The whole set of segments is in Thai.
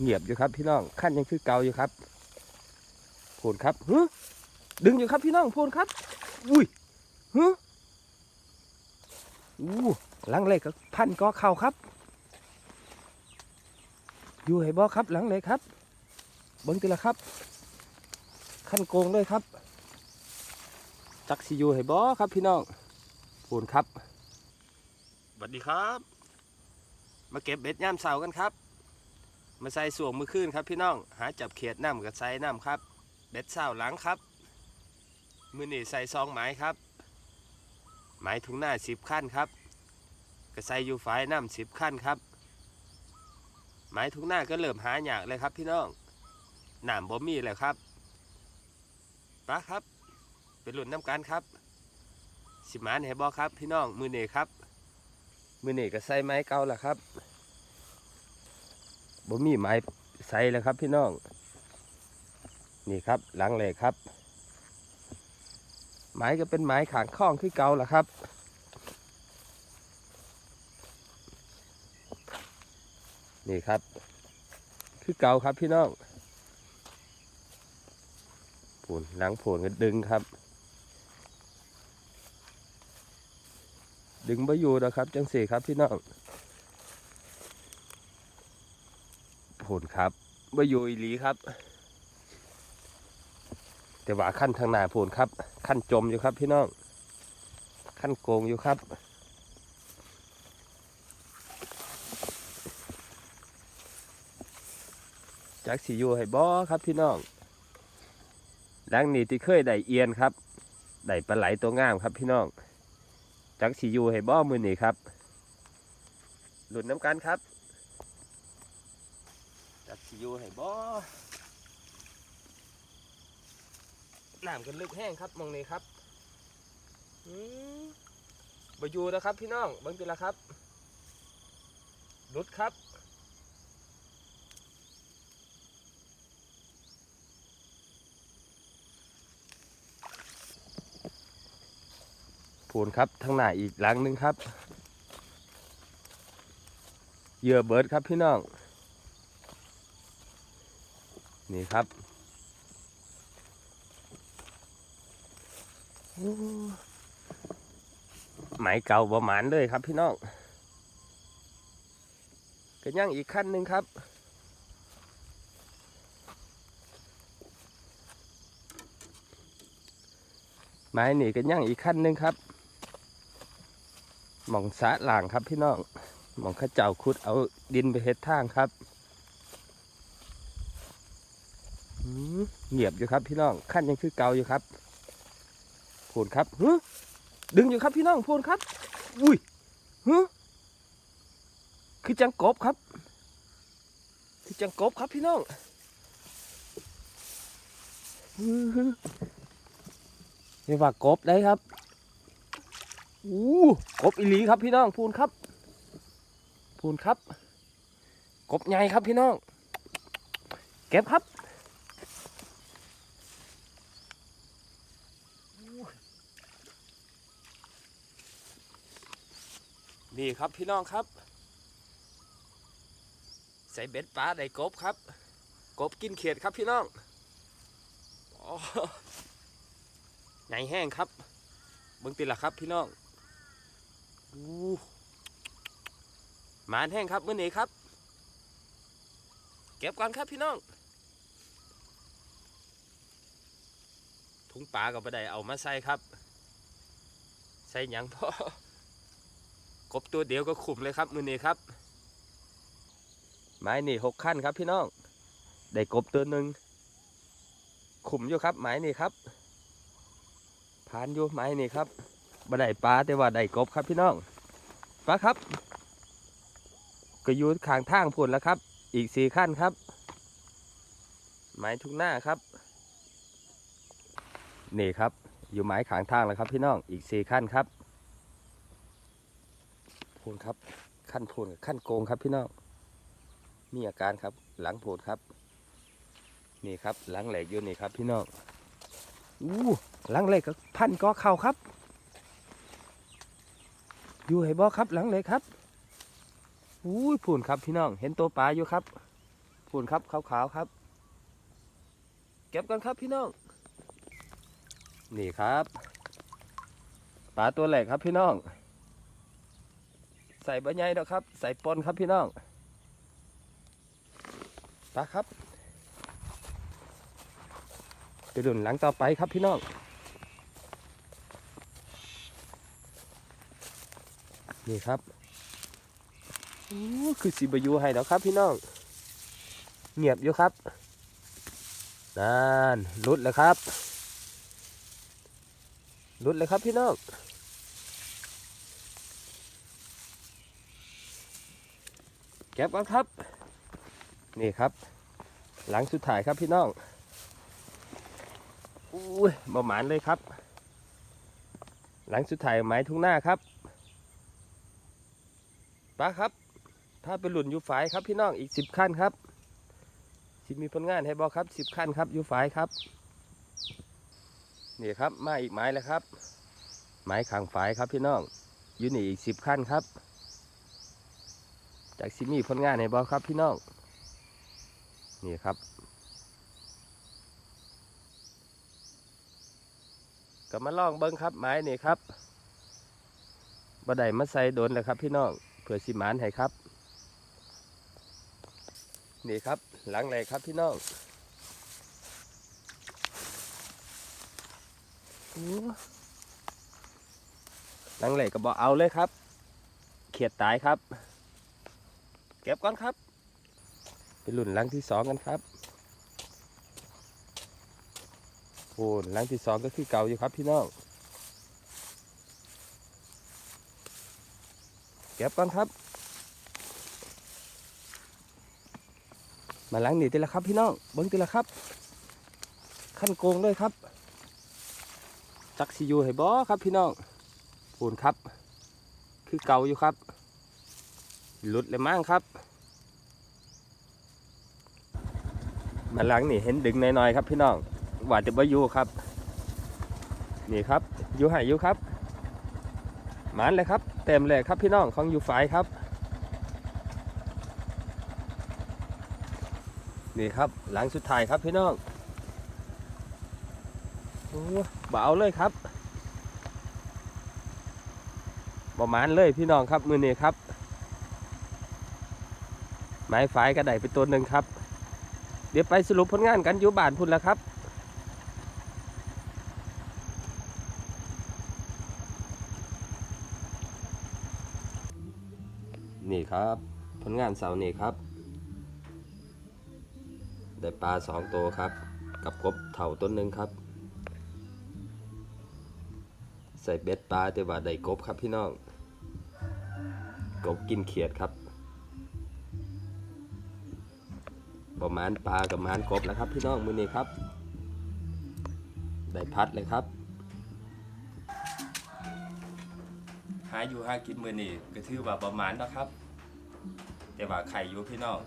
เงียบอยู่ครับพี่น้องขั้นยังคือเก่าอยู่ครับโพนครับฮึดึงอยู่ครับพี่น้องโพนครับ อุ้ยฮึอู้หลังเล็กกับพันก็เข่าครับ อยู่ให้บอครับหลังเล็กครับเบิ้งตีละครับ ขั้นโกงเลยครับ จักสิอยู่ให้บอครับพี่น้องโพนครับสวัสดีครับ มาเก็บเบ็ดย่ามเสากันครับ มาใส่สวงมือคืนครับพี่น้อง หาจับเขียดน้ำกับใส่น้ำครับเบ็ดเสาหลังครับ มือหนีใส่ซองไม้ครับ ไม้ถุงหน้าสิบขั้นครับก็ใส่อยู่ฝ่ายน้ำสิบขั้นครับไม้ถุงหน้าก็เริ่มหาหยากเลยครับพี่น้องหน้ำบ่มีแล้วครับปะครับ เป็นหลุนน้ำกันครับ สิมานให้บอครับ พี่น้องมือนี่ครับ มือนี่ก็ใส่ไม้เก่าแล้วครับ บ่มีไม้ใส่แล้วครับพี่น้อง นี่ครับหลังเลยครับ ไม้ก็เป็นไม้ขางข้องคือเก่าแล้วครับ นี่ครับ คือเก่าครับพี่น้องผลหลังผลก็ดึงครับ ดึงไปอยู่นะครับ จังสีครับพี่น้อง ผลครับไปอยู่อีหลีครับ แต่ว่าขั้นทางหน้าผลครับ ขั้นจมอยู่ครับพี่น้อง ขั้นโกงอยู่ครับจักสีอยู่ให้บอครับพี่น้องหลังนี้ที่เคยได้เอียนครับได้ปลาไหลตัวงามครับพี่น้องจักสีอยู่ให้บอมือนี่ครับหลุดน้ำกันครับจัก สีอยู่ให้บอน้ำกันลึกแห้งครับมองนี้ครับอืมบอยู่นะครับพี่น้องเบิ้งตีละครับลุดครับพูนครับทั้งหน้าอีกหลังหนึงครับ เหยื่อเบิร์ดครับพี่น้อง นี่ครับโอ้เก่าประมาณเลยครับพี่น้องก็ย่างอีกขั้นหนึ่งครับ ไม้นี่ก็ย่างอีกขั้นหนึ่งครับ หมองสะหลางครับพี่น้อง หมองข้าเจ้าขุดเอาดินไปเฮ็ดทางครับหืม เงียบอยู่ครับพี่น้องขั้นยังคือเก่าอยู่ครับพูนครับฮึดึงอยู่ครับพี่น้องพูนครับ อุ้ยฮึคือจังกบครับ คือจังกบครับพี่น้องฮึฮึเรียกว่ากบได้ครับอู้กบอีหลีครับพี่น้องพูนครับพูนครับ กบใหญ่ครับพี่น้อง เก็บครับ นี่ครับพี่น้องครับ ใส่เบ็ดปลาได้กบครับ กบกินเขียดครับพี่น้องอ๋อใหญ่แห้งครับเบิ่งติละครับพี่น้องอู้หมานแห้งครับเมื้อนี้ครับ เก็บก่อนครับพี่น้องถุงปลาก็ไม่ไดเอามาใส่ครับ ใส่หยังพอ กบตัวเดียวก็ขุมเลยครับมือนี้ครับ ไม้นี่หกขั้นครับพี่น้อง ได้กบตัวหนึ่งขุมอยู่ครับไม้นี่ครับผ่านอยู่ไม้นี่ครับบ่ได้ปลาแต่ว่าได้กบครับพี่น้องปลาครับ ก็อยู่ข้างทางพุ่นแล้วครับ อีกสี่ขั้นครับ ไม้ทุกหน้าครับ นี่ครับ อยู่ไม้ขางทางแล้วครับพี่น้อง อีกสี่ขั้นครับ พูนครับ ขั้นพูนกับขั้นโกงครับพี่น้องมีอาการครับ หลังพูนครับ นี่ครับ หลังแหลกอยู่นี่ครับ พี่น้องอู้หลังแหลกกับพันก็เข่าครับ อยู่ให้บอครับ หลังเลยครับอุ้พูนครับพี่น้อง เห็นตัวปลาอยู่ครับพูนครับขาวๆครับ เก็บกันครับพี่น้อง นี่ครับปลาตัวแหลกครับพี่น้อง ใส่บะไยดอกครับ ใส่ปนครับพี่น้องปลาครับไปดุนหลังต่อไปครับพี่น้องนี่ครับคือสิบอยูให้แล้วครับพี่น้องเงียบอยู่ครับนั่นรุดแล้วครับรุดเลยครับพี่น้อง ก็บก่อนครับ นี่ครับ หลังสุดท้ายครับพี่น้องอุ้ยบ่หมานเลยครับ หลังสุดท้ายไม้ทุ่งหน้าครับป้าครับ ถ้าเป็นหลุนอยูฝายครับพี่น้องอีกสิบขั้นครับสิมีผลงานให้บอกครับสิบขั้นครับอยูฝายครับนี่ครับมาอีกไม้แล้วครับ ไม้ขางฝายครับพี่น้องอยู่นี่อีกสิบขั้นครับ จากซิมีผลงานให้บอครับพี่น้อง นี่ครับก็มาลองเบิ้งครับไม้นี่ครับบไดมาใส่โดนเลยครับพี่น้องเผื่อสิหมานให้ครับ นี่ครับหลังแรกครับพี่น้องอู้หลังแรกก็บอกเอาเลยครับ เขียดตายครับ ก็บก่อนครับ เป็นรุ่นลังที่สองกันครับโอ้ลังที่สองก็คือเก่าอยู่ครับพี่น้องเก็บก่อนครับ มาหลังนี่ตีละครับพี่น้องเบิ้งตีละครับ ขั้นโกงด้วยครับจักสิอยูให้บอครับพี่น้องปูนครับ คือเก่าอยู่ครับ หลุดเลยมั้งครับ มาหลังนี่เห็นดึงหน่อยๆครับ พี่น้องหวาดจะบ่อยู่ครับ นี่ครับอยู่ให้อยู่ครับหมานเลยครับ เต็มเลยครับพี่น้องของอยู่ฝ่ายครับ นี่ครับหลังสุดท้ายครับพี่น้องโอ้เบเอาเลยครับบ่หมานเลยพี่น้องครับมือนี้ครับ ไม้ฝายกระไดไปตัวหนึ่งครับ เดี๋ยวไปสรุปผลงานกันอยู่บ้านพุ่นแล้วครับนี่ครับผลงานเสาร์นี้ครับ ได้ปลาสองตัวครับ กับกบเถ่าต้นหนึ่งครับ ใส่เบ็ดปลาแต่ว่าได้กบครับพี่น้อง กบกินเขียดครับ ประมาณปลากับมานกบแล้วครับพี่น้องมือนี้ครับได้พัดเลยครับ หาอยู่หากินมือนี้ก็ถือว่าประมาณนะครับ แต่ว่าไข่อยู่พี่น้อง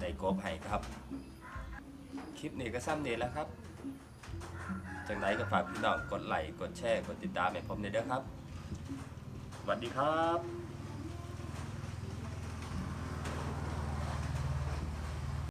ได้กบให้ครับ คลิปนี้ก็ซ้ำนี้แล้วครับจังไดก็ฝากพี่น้องกดไลค์กดแชร์กดติดตามให้ผมในอยเด้อครับสวัสดีครับ